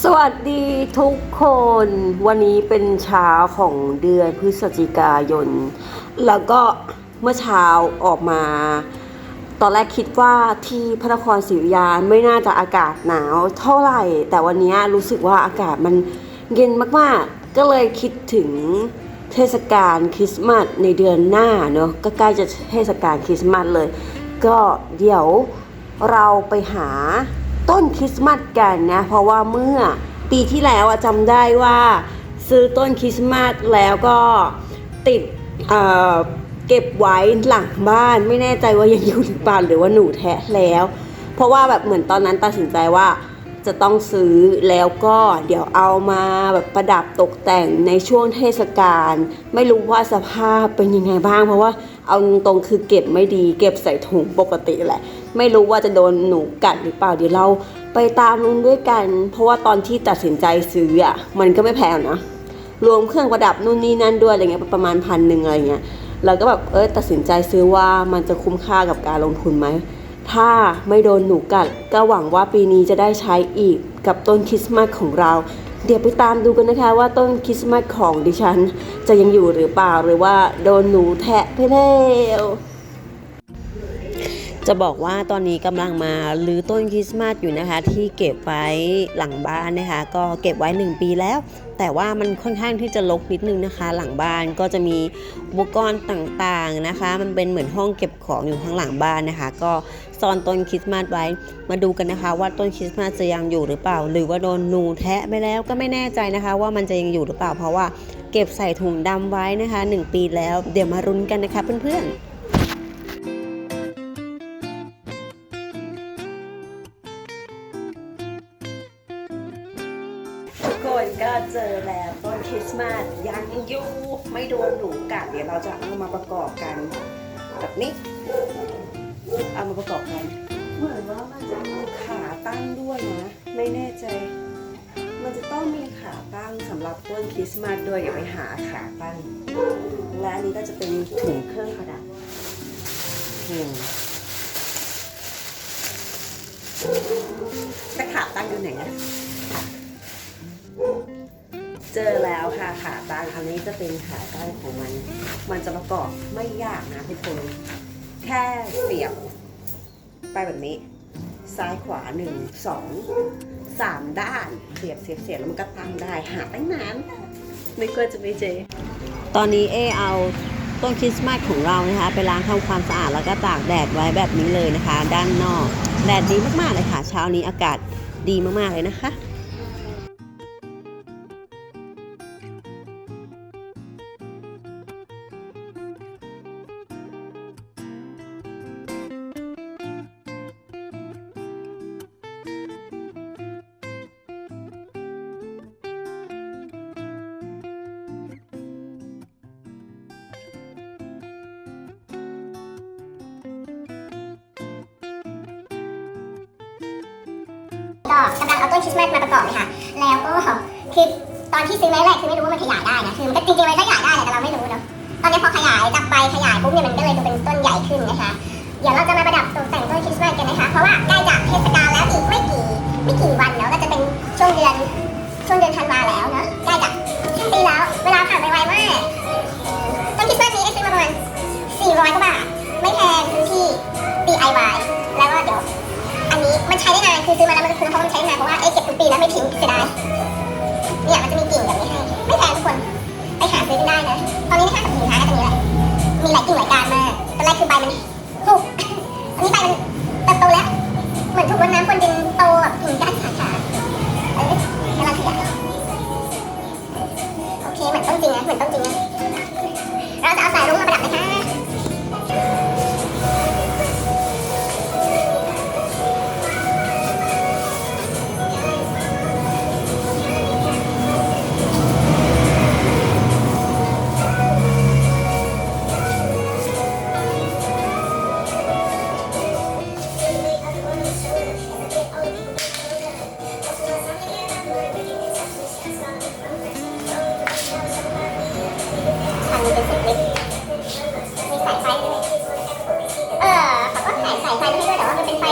สวัสดีทุกคน วันนี้เป็นเช้าของเดือนพฤศจิกายน แล้วก็เมื่อเช้าออกมา ตอนแรกคิดว่าที่พระนครศรีอยุธยาไม่น่าจะอากาศหนาวเท่าไหร่ แต่วันนี้รู้สึกว่าอากาศมันเย็นมากๆ ก็เลยคิดถึงเทศกาลคริสต์มาสในเดือนหน้าเนอะก็ใกล้จะเทศกาลคริสต์มาสเลย ก็เดี๋ยวเราไปหา ต้นคริสต์มาสกันนะ เพราะว่าเมื่อปีที่แล้วจำได้ว่า ซื้อต้นคริสต์มาสแล้วก็ติดเเก็บไว้หลังบ้านไม่แน่ใจว่ายังอยู่หรือเปล่าหรือว่าหนูแทะแล้ว เพราะว่าแบบเหมือนตอนนั้นตัดสินใจว่าจะต้องซื้อแล้วก็เดี๋ยวเอามาแบบประดับตกแต่งในช่วงเทศกาลไม่รู้ว่าสภาพเป็นยังไงบ้าง เพราะว่าเอาตรงคือเก็บไม่ดี เก็บใส่ถุงปกติแหละ ไม่รู้ว่าจะโดนหนูกัดหรือเปล่าเดี๋ยวเราไปตามลุงด้วยกัน เพราะว่าตอนที่ตัดสินใจซื้ออะมันก็ไม่แพงนะรวมเครื่องประดับนู่นนี่นั่นด้วยอะไรเงี้ยประมาณพันหนึ่งอะไรเงี้ยเราก็แบบเออตัดสินใจซื้อว่ามันจะคุ้มค่ากับการลงทุนไหมถ้าไม่โดนหนูกัดก็หวังว่าปีนี้จะได้ใช้อีกกับต้นคริสต์มาสของเรา เดี๋ยวไปตามดูกันนะคะว่าต้นคริสต์มาสของดิฉัน จะยังอยู่หรือเปล่าหรือว่าโดนหนูแทะไปแล้ว จะบอกว่าตอนนี้กำลังมารื้อต้นคริสต์มาสอยู่นะคะ ที่เก็บไว้หลังบ้านนะคะ ก็เก็บไว้ 1 ปีแล้ว แต่ว่ามันค่อนข้างที่จะรกนิดนึงนะคะ หลังบ้านก็จะมีอุปกรณ์ต่างๆนะคะ มันเป็นเหมือนห้องเก็บของอยู่ข้างหลังบ้านนะคะ ก็ซ่อนต้นคริสต์มาสไว้ มาดูกันนะคะ ว่าต้นคริสต์มาสจะยังอยู่หรือเปล่า หรือว่าโดนนูแทะไปแล้วก็ไม่แน่ใจนะคะ ว่ามันจะยังอยู่หรือเปล่า เพราะว่าเก็บใส่ถุงดำไว้นะคะ 1 ปีแล้ว เดี๋ยวมารุ้นกันนะคะเพื่อนๆ ทุกคนก็เจอแล้วต้นคริสต์มาสยังอยู่ไม่โดนหนูกัดเดี๋ยวเราจะเอามาประกอบกันแบบนี้ เอามาประกอบกัน เหมือนว่ามันจะมีขาตั้งด้วยนะไม่แน่ใจ มันจะต้องมีขาตั้งสำหรับต้นคริสต์มาสด้วยอย่าไปหาขาตั้งและอันนี้ก็จะเป็นถุงเครื่องประดับแต่ขาตั้งอยู่ไหนอะ เจอแล้วค่ะขาตั้งอันนี้จะเป็นขาตั้งของมัน มันจะประกอบไม่ยากนะทุกคน แค่เสียบ ไปแบบนี้ ซ้ายขวาหนึ่งสองสามด้านเสียบเสียบเสียบแล้วมันก็ตั้งได้หาตั้งนานไม่กลัวจะไม่เจอตอนนี้เอเอาต้นคริสต์มาสของเรานะคะ ไปล้างทำความสะอาดแล้วก็ตากแดดไว้แบบนี้เลยนะคะ ด้านนอก แดดดีมากๆเลยค่ะ เช้านี้อากาศดีมากๆเลยนะคะ ก็กำลังเอาต้นคริสต์มาสมาประกอบเลยค่ะ แล้วก็คือตอนที่ซื้อไม้แรกคือไม่รู้ว่ามันขยายได้นะคือมันก็จริงๆมันก็ขยายได้แหละแต่เราไม่รู้เนาะตอนนี้พอขยายจากใบขยายปุ๊บเนี่ยมันก็เลยดูเป็นต้นใหญ่ขึ้นนะคะ เดี๋ยวเราจะมาประดับตกแต่งต้นคริสต์มาสกันนะคะ เพราะว่าใกล้จะเทศกาลแล้วอีกไม่กี่ไม่กี่วันเนาะก็จะเป็นช่วงเดือนช่วงเดือนธันวาแล้วเนาะ ไม่ทิ้งเสียดายเนี่ยมันจะมีกิ่งแบบนี้ให้ ไม่แพงทุกคน ไปหาซื้อกันได้นะ ตอนนี้ในห้างสรรพสินค้าก็จะมีแหละมีหลายกิ่งหลายการมากตอนแรกคือใบมันหุบอันนี้ใบมันเติบโตแล้ว เหมือนถูกรดน้ำคนดินโตแบบกิ่งก้าน อันมีสายไฟด้วยเออเขาก็ใส่สายไฟให้ด้วยแต่ว่ามันเป็นไฟ